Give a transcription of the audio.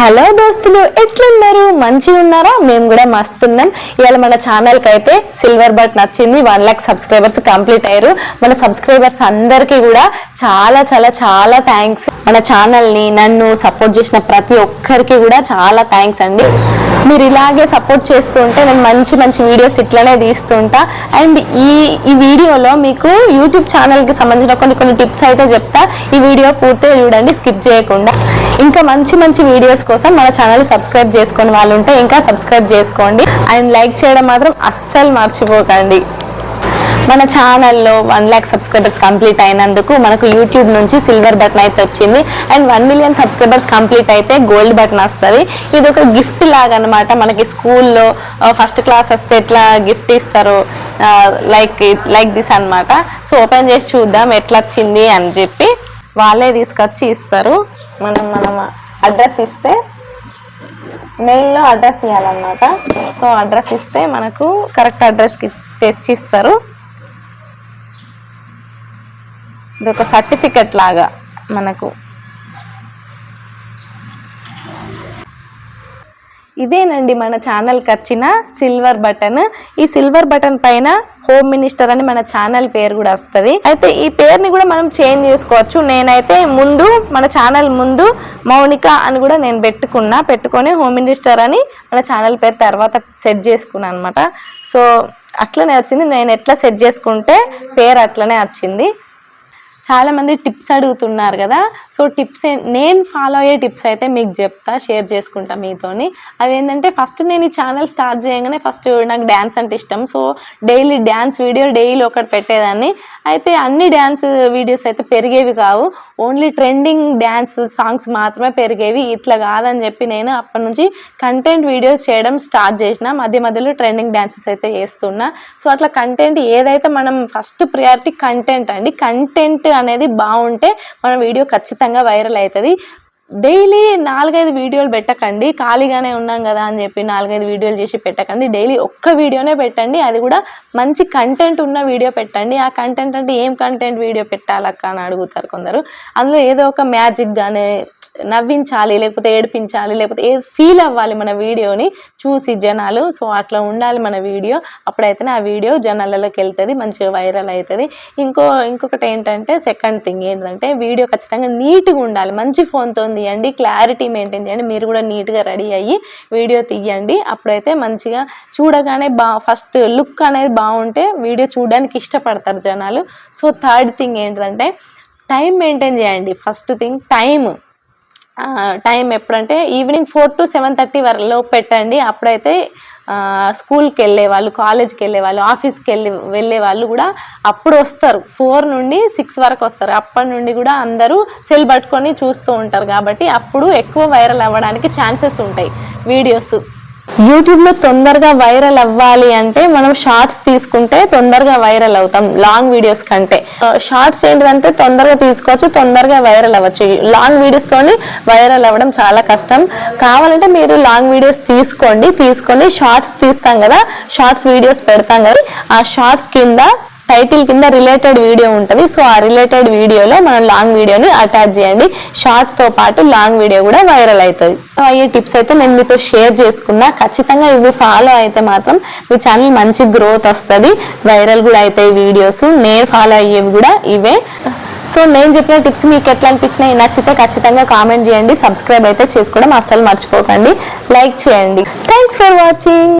Hello దోస్తులు ఎట్లున్నారు? మంచిగా ఉన్నారా? మేము కూడా మస్తున్నాం ఇవాళ మన ఛానల్కి అయితే సిల్వర్ బట్ నచ్చింది. వన్ ల్యాక్ సబ్స్క్రైబర్స్ కంప్లీట్ అయ్యారు. మన సబ్స్క్రైబర్స్ అందరికీ కూడా చాలా చాలా చాలా థ్యాంక్స్ మన ఛానల్ని నన్ను సపోర్ట్ చేసిన ప్రతి ఒక్కరికి కూడా చాలా థ్యాంక్స్ అండి. మీరు ఇలాగే సపోర్ట్ చేస్తూ ఉంటే నేను మంచి మంచి వీడియోస్ ఇట్లనే తీస్తుంటా. అండ్ ఈ ఈ వీడియోలో మీకు యూట్యూబ్ ఛానల్కి సంబంధించిన కొన్ని కొన్ని టిప్స్ అయితే చెప్తా. ఈ వీడియో పూర్తిగా చూడండి స్కిప్ చేయకుండా. ఇంకా మంచి మంచి వీడియోస్ కోసం మన ఛానల్ సబ్స్క్రైబ్ చేసుకుని వాళ్ళు ఉంటే ఇంకా సబ్స్క్రైబ్ చేసుకోండి. అండ్ లైక్ చేయడం మాత్రం అస్సలు మర్చిపోకండి. మన ఛానల్లో వన్ ల్యాక్ సబ్స్క్రైబర్స్ కంప్లీట్ అయినందుకు మనకు యూట్యూబ్ నుంచి సిల్వర్ బటన్ అయితే వచ్చింది. And one million subscribers complete అయితే గోల్డ్ బటన్ వస్తుంది. ఇది ఒక గిఫ్ట్ లాగా అనమాట మనకి స్కూల్లో ఫస్ట్ క్లాస్ వస్తే ఎట్లా గిఫ్ట్ ఇస్తారు లైక్ లైక్ దిస్ అన్నమాట. సో ఓపెన్ చేసి చూద్దాం ఎట్లా వచ్చింది అని చెప్పి వాళ్ళే తీసుకొచ్చి ఇస్తారు. మనం మనం అడ్రస్ ఇస్తే మెయిల్లో అడ్రస్ ఇవ్వాలన్నమాట సో అడ్రస్ ఇస్తే మనకు కరెక్ట్ అడ్రస్కి తెచ్చిస్తారు. ఇది ఒక సర్టిఫికెట్ లాగా మనకు. ఇదేనండి మన ఛానల్కి వచ్చిన సిల్వర్ బటన్ ఈ సిల్వర్ బటన్ పైన హోమ్ మినిస్టర్ అని మన ఛానల్ పేరు కూడా వస్తుంది. అయితే ఈ పేరుని కూడా మనం చేంజ్ చేసుకోవచ్చు. నేనైతే ముందు మన ఛానల్ ముందు మౌనిక అని కూడా నేను పెట్టుకున్నా. పెట్టుకొని హోమ్ మినిస్టర్ అని మన ఛానల్ పేరు తర్వాత సెట్ చేసుకున్నాను అనమాట సో అట్లనే వచ్చింది. నేను ఎట్లా సెట్ చేసుకుంటే పేరు అట్లనే వచ్చింది. చాలా మంది టిప్స్ అడుగుతున్నారు కదా. సో టిప్స్ నేను ఫాలో అయ్యే టిప్స్ అయితే మీకు చెప్తా షేర్ చేసుకుంటా మీతోని. అవి ఏంటంటే ఫస్ట్ నేను ఈ ఛానల్ స్టార్ట్ చేయగానే ఫస్ట్ నాకు డ్యాన్స్ అంటే ఇష్టం. So daily dance video daily ఒకటి పెట్టేదాన్ని. అయితే అన్ని డ్యాన్స్ వీడియోస్ అయితే పెరిగేవి కావు. ఓన్లీ ట్రెండింగ్ డ్యాన్స్ సాంగ్స్ మాత్రమే పెరిగేవి. ఇట్లా కాదని చెప్పి నేను అప్పటి నుంచి కంటెంట్ వీడియోస్ చేయడం స్టార్ట్ చేసిన మధ్య మధ్యలో ట్రెండింగ్ డ్యాన్సెస్ అయితే వేస్తున్నా సో అట్లా కంటెంట్ ఏదైతే మనం ఫస్ట్ ప్రియారిటీ కంటెంట్ అండి కంటెంట్ అనేది బాగుంటే మన వీడియో ఖచ్చితంగా వైరల్ అవుతుంది. డైలీ నాలుగైదు వీడియోలు పెట్టకండి. ఖాళీగానే ఉన్నాం కదా అని చెప్పి నాలుగైదు వీడియోలు చేసి పెట్టకండి. డైలీ ఒక్క వీడియోనే పెట్టండి. అది కూడా మంచి కంటెంట్ ఉన్న వీడియో పెట్టండి. ఆ కంటెంట్ అంటే ఏం కంటెంట్ వీడియో పెట్టాలక్క అని అడుగుతారు కొందరు. అందులో ఏదో ఒక మ్యాజిక్ కానీ నవ్వించాలి లేకపోతే ఏడిపించాలి లేకపోతే ఏ ఫీల్ అవ్వాలి మన వీడియోని చూసి జనాలు. సో అట్లా ఉండాలి మన వీడియో. అప్పుడైతేనే ఆ వీడియో జనాలలోకి వెళ్తుంది మంచిగా వైరల్ అవుతుంది ఇంకో ఇంకొకటి ఏంటంటే సెకండ్ థింగ్ ఏంటంటే వీడియో ఖచ్చితంగా నీట్గా ఉండాలి. మంచి ఫోన్తో తీయండి క్లారిటీ మెయింటైన్ చేయండి. మీరు కూడా నీట్గా రెడీ అయ్యి వీడియో తీయండి. అప్పుడైతే మంచిగా చూడగానే బా ఫస్ట్ లుక్ అనేది బాగుంటే వీడియో చూడడానికి ఇష్టపడతారు జనాలు. సో థర్డ్ థింగ్ ఏంటంటే టైం మెయింటైన్ చేయండి. ఫస్ట్ థింగ్ టైం టైం ఎప్పుడంటే evening four to seven thirty వరలో పెట్టండి. అప్పుడైతే స్కూల్కి వెళ్ళే వాళ్ళు కాలేజ్కి వెళ్ళే వాళ్ళు ఆఫీస్కి వెళ్ళి వెళ్ళే వాళ్ళు కూడా అప్పుడు వస్తారు. ఫోర్ నుండి సిక్స్ వరకు వస్తారు. అప్పటి నుండి కూడా అందరూ సెల్ పట్టుకొని చూస్తూ ఉంటారు. కాబట్టి అప్పుడు ఎక్కువ వైరల్ అవ్వడానికి ఛాన్సెస్ ఉంటాయి. వీడియోస్. యూట్యూబ్లో తొందరగా వైరల్ అవ్వాలి అంటే మనం షార్ట్స్ తీసుకుంటే తొందరగా వైరల్ అవుతాం లాంగ్ వీడియోస్ కంటే. షార్ట్స్ ఏంటంటే తొందరగా తీసుకోవచ్చు తొందరగా వైరల్ అవ్వచ్చు. లాంగ్ వీడియోస్తోని వైరల్ అవ్వడం చాలా కష్టం. కావాలంటే మీరు లాంగ్ వీడియోస్ తీసుకోండి తీసుకొని షార్ట్స్ తీస్తాం కదా షార్ట్స్ వీడియోస్ పెడతాం కదా ఆ షార్ట్స్ కింద టైటిల్ కింద రిలేటెడ్ వీడియో ఉంటుంది. సో ఆ రిలేటెడ్ వీడియోలో మనం లాంగ్ వీడియోని అటాచ్ చేయండి. షార్ట్తో పాటు లాంగ్ వీడియో కూడా వైరల్ అవుతుంది సో అయ్యే టిప్స్ అయితే నేను మీతో షేర్ చేసుకున్నా. ఖచ్చితంగా ఇవి ఫాలో అయితే మాత్రం మీ ఛానల్ మంచి గ్రోత్ వస్తుంది. వైరల్ కూడా అవుతాయి వీడియోస్. నేను ఫాలో అయ్యేవి కూడా ఇవే. సో నేను చెప్పిన టిప్స్ మీకు ఎట్లా అనిపించినాయి నచ్చితే ఖచ్చితంగా కామెంట్ చేయండి. సబ్స్క్రైబ్ అయితే చేసుకోవడం అస్సలు మర్చిపోకండి. లైక్ చేయండి. Thanks for watching.